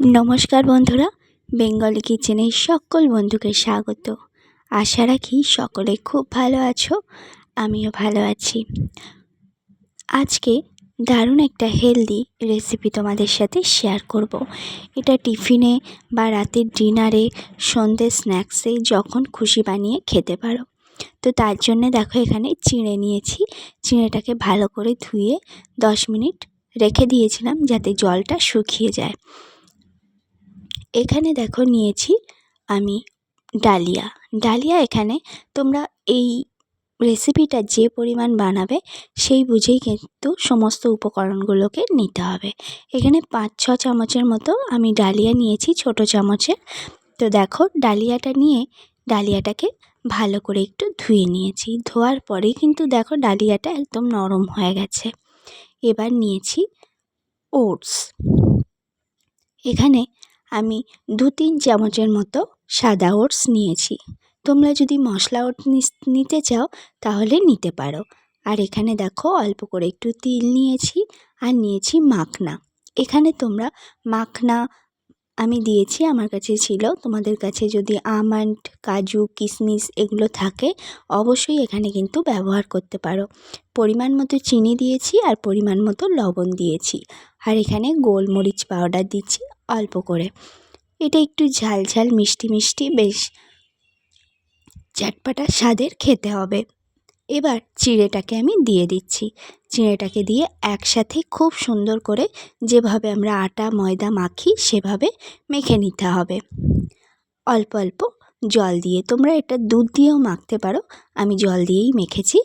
নমস্কার বন্ধুরা, বেঙ্গলি কিচেনে সকল বন্ধুকে স্বাগত। আশা রাখি সকলে খুব ভালো আছো, আমিও ভালো আছি। আজকে দারুণ একটা হেলদি রেসিপি তোমাদের সাথে শেয়ার করব। এটা টিফিনে বা রাতের ডিনারে সন্ধ্যে স্ন্যাক্সে যখন খুশি বানিয়ে খেতে পারো। তো তার জন্য দেখো এখানে চিঁড়ে নিয়েছি। চিঁড়েটাকে ভালো করে ধুয়ে দশ মিনিট রেখে দিয়েছিলাম যাতে জলটা শুকিয়ে যায়। এখানে দেখো নিয়েছি আমি ডালিয়া। ডালিয়া এখানে তোমরা এই রেসিপিটা যে পরিমাণ বানাবে, সেই বুঝেই কিন্তু সমস্ত উপকরণগুলোকে নিতে হবে। এখানে পাঁচ, ছ চামচের মতো আমি ডালিয়া নিয়েছি, ছোট চামচের তো দেখো, ডালিয়াটা নিয়ে ডালিয়াটাকে ভালো করে একটু ধুয়ে নিয়েছি। ধোয়ার পরেই কিন্তু দেখো ডালিয়াটা একদম নরম হয়ে গেছে। এবার নিয়েছি ওটস। এখানে আমি দু তিন চামচের মতো সাদা ওটস নিয়েছি। তোমরা যদি মশলা ওট নিতে চাও, তাহলে নিতে পারো। আর এখানে দেখো, অল্প করে একটু তিল নিয়েছি আর নিয়েছি মাখনা। এখানে তোমরা মাখনা আমি দিয়েছি, আমার কাছে ছিল। তোমাদের কাছে যদি আমন্ড, কাজু কিশমিশ এগুলো থাকে, অবশ্যই এখানে কিন্তু ব্যবহার করতে পারো। পরিমাণ মতো চিনি দিয়েছি আর পরিমাণ মতো লবণ দিয়েছি। আর এখানে গোলমরিচ পাউডার দিচ্ছি অল্প করে। এটা একটু ঝাল ঝাল, মিষ্টি মিষ্টি, বেশ চাটপাটা স্বাদের খেতে হবে। এবার চিড়েটাকে আমি দিয়ে দিচ্ছি। চিড়েটাকে দিয়ে একসাথে খুব সুন্দর করে যেভাবে আমরা আটা, ময়দা মাখি, সেভাবে মেখে নিতে হবে। অল্প অল্প জল দিয়ে তোমরা এটা দুধ দিয়েও মাখতে পারো। আমি জল দিয়েই মেখেছি।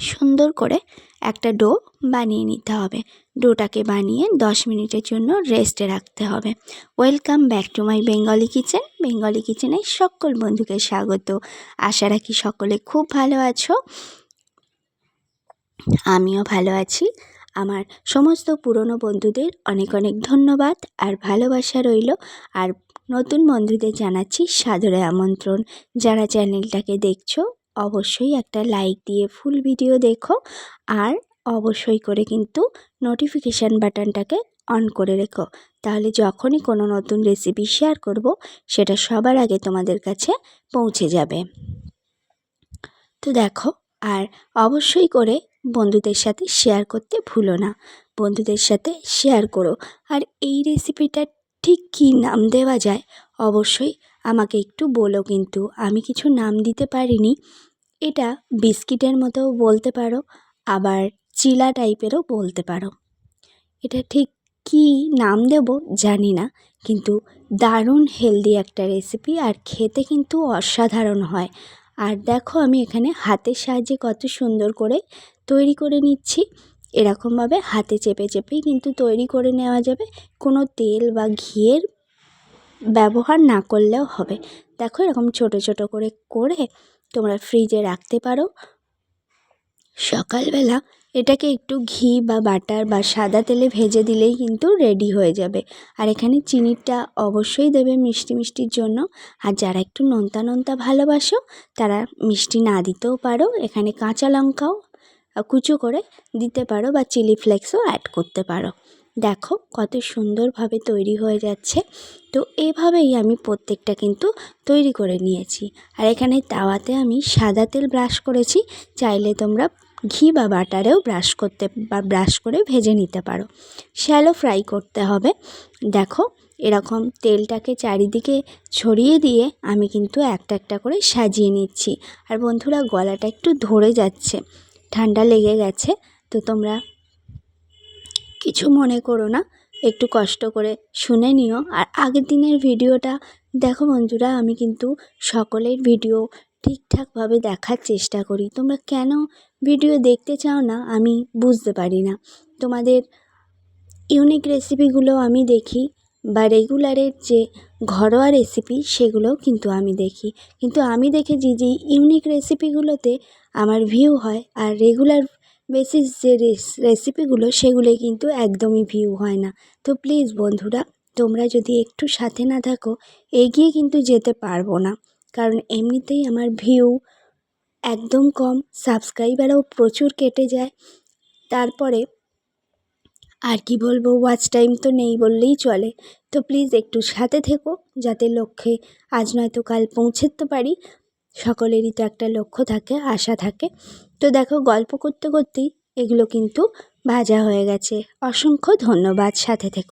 সুন্দর করে একটা ডো বানিয়ে নিতে হবে। ডোটাকে বানিয়ে দশ মিনিটের জন্য রেস্টে রাখতে হবে। Welcome back to my Bengali kitchen. Bengali কিচেনে সকল বন্ধুকে স্বাগত। আশা রাখি সকলে খুব ভালো আছো। আমিও ভালো আছি। আমার সমস্ত পুরনো বন্ধুদের অনেক অনেক ধন্যবাদ আর ভালোবাসা রইল। আর নতুন বন্ধুদের জানাচ্ছি সাদরে আমন্ত্রণ। যারা চ্যানেলটাকে দেখছ অবশ্যই একটা লাইক দিয়ে ফুল ভিডিও দেখো। আর অবশ্যই করে কিন্তু নোটিফিকেশান বাটনটাকে অন করে রেখো। তাহলে যখনই কোনো নতুন রেসিপি শেয়ার করব, সেটা সবার আগে তোমাদের কাছে পৌঁছে যাবে। তো দেখো, আর অবশ্যই করে বন্ধুদের সাথে শেয়ার করতে ভুলো না। বন্ধুদের সাথে শেয়ার করো। আর এই রেসিপিটা ঠিক কী নাম দেওয়া যায়, অবশ্যই আমাকে একটু বলো কিন্তু, আমি কিছু নাম দিতে পারিনি। এটা বিস্কিটের মতো বলতে পারো, আবার চিলা টাইপেরও বলতে পারো। এটা ঠিক কী নাম দেব জানি না, কিন্তু দারুণ হেলদি একটা রেসিপি আর খেতে কিন্তু অসাধারণ হয়। আর দেখো আমি এখানে হাতের সাহায্যে কত সুন্দর করে তৈরি করে নিচ্ছি। এরকমভাবে হাতে চেপে চেপেই কিন্তু তৈরি করে নেওয়া যাবে। কোনো তেল বা ঘিয়ের ব্যবহার না করলেও হবে। দেখো এরকম ছোট ছোট করে করে তোমরা ফ্রিজে রাখতে পারো। সকালবেলা এটাকে একটু ঘি বা বাটার বা সাদা তেলে ভেজে দিলেই কিন্তু রেডি হয়ে যাবে। আর এখানে চিনিটা অবশ্যই দেবে মিষ্টি মিষ্টির জন্য। আর যারা একটু নোনতা নোনতা ভালোবাসো, তারা মিষ্টি না দিতেও পারো। এখানে কাঁচা লঙ্কাও কুচো করে দিতে পারো বা চিলি ফ্লেক্সও অ্যাড করতে পারো। দেখো কত সুন্দরভাবে তৈরি হয়ে যাচ্ছে। তো এভাবেই আমি প্রত্যেকটা কিন্তু তৈরি করে নিয়েছি। আর এখানে তাওয়াতে আমি সাদা তেল ব্রাশ করেছি। চাইলে তোমরা ঘি বা বাটারেও ব্রাশ করতে বা ব্রাশ করে ভেজে নিতে পারো। শ্যালো ফ্রাই করতে হবে। দেখো এরকম তেলটাকে চারিদিকে ছড়িয়ে দিয়ে আমি কিন্তু একটা একটা করে সাজিয়ে নিচ্ছি। আর বন্ধুরা গলাটা একটু ধরে যাচ্ছে। ঠান্ডা লেগে গেছে। তো তোমরা কিছু মনে করো না, একটু কষ্ট করে শুনে নিও। আর আগের দিনের ভিডিওটা, দেখো বন্ধুরা, আমি কিন্তু সকলের ভিডিও ঠিকঠাকভাবে দেখার চেষ্টা করি। তোমরা কেন ভিডিও দেখতে চাও না, আমি বুঝতে পারি না। তোমাদের ইউনিক রেসিপিগুলো আমি দেখি, বা রেগুলারের যে ঘরোয়া রেসিপি, সেগুলোও কিন্তু আমি দেখি। কিন্তু আমি দেখেছি যে ইউনিক রেসিপিগুলোতে আমার ভিউ হয়, আর রেগুলার বেসিস যে রেসিপিগুলো সেগুলো কিন্তু একদমই ভিউ হয় না। তো প্লিজ বন্ধুরা, তোমরা যদি একটু সাথে না থাকো, এগিয়ে কিন্তু যেতে পারব না। কারণ এমনিতেই আমার ভিউ একদম কম সাবস্ক্রাইবারও প্রচুর কেটে যায়। তারপরে আর কি বলব ওয়াচ টাইম তো নেই বললেই চলে। তো প্লিজ একটু সাথে থেকো, যাতে লক্ষ্যে আজ নয়তো কাল পৌঁছতে পারি। সকলেরই তো একটা লক্ষ্য থাকে, আশা থাকে। তো দেখো, গল্প করতে করতেই এগুলো কিন্তু ভাজা হয়ে গেছে। অসংখ্য ধন্যবাদ সাথে থেকো